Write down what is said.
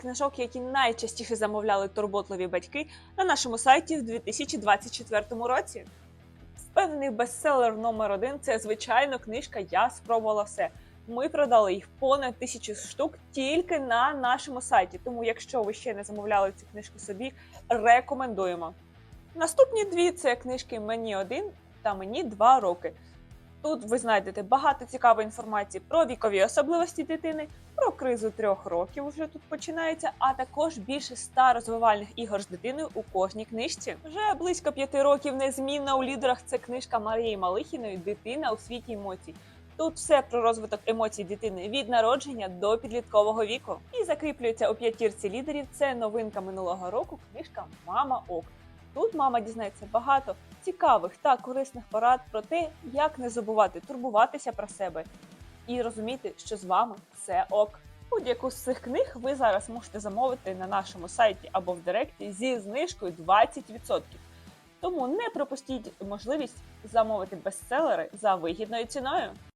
книжок, які найчастіше замовляли турботливі батьки на нашому сайті в 2024 році. Впевнений бестселер номер один це звичайно книжка Я спробувала все. Ми продали їх понад тисячу штук тільки на нашому сайті. Тому, якщо ви ще не замовляли цю книжку собі, рекомендуємо. Наступні дві це книжки Мені один та Мені два роки. Тут ви знайдете багато цікавої інформації про вікові особливості дитини, про кризу трьох років вже тут починається, а також більше ста розвивальних ігор з дитиною у кожній книжці. Вже близько п'яти років незмінна у лідерах це книжка Марії Малихіної Дитина у світі емоцій. Тут все про розвиток емоцій дитини від народження до підліткового віку. І закріплюється у п'ятірці лідерів. Це новинка минулого року. Книжка Мама Ок. Тут мама дізнається багато цікавих та корисних порад про те, як не забувати турбуватися про себе і розуміти, що з вами все ок. Будь-яку з цих книг ви зараз можете замовити на нашому сайті або в директі зі знижкою 20%. Тому не пропустіть можливість замовити бестселери за вигідною ціною.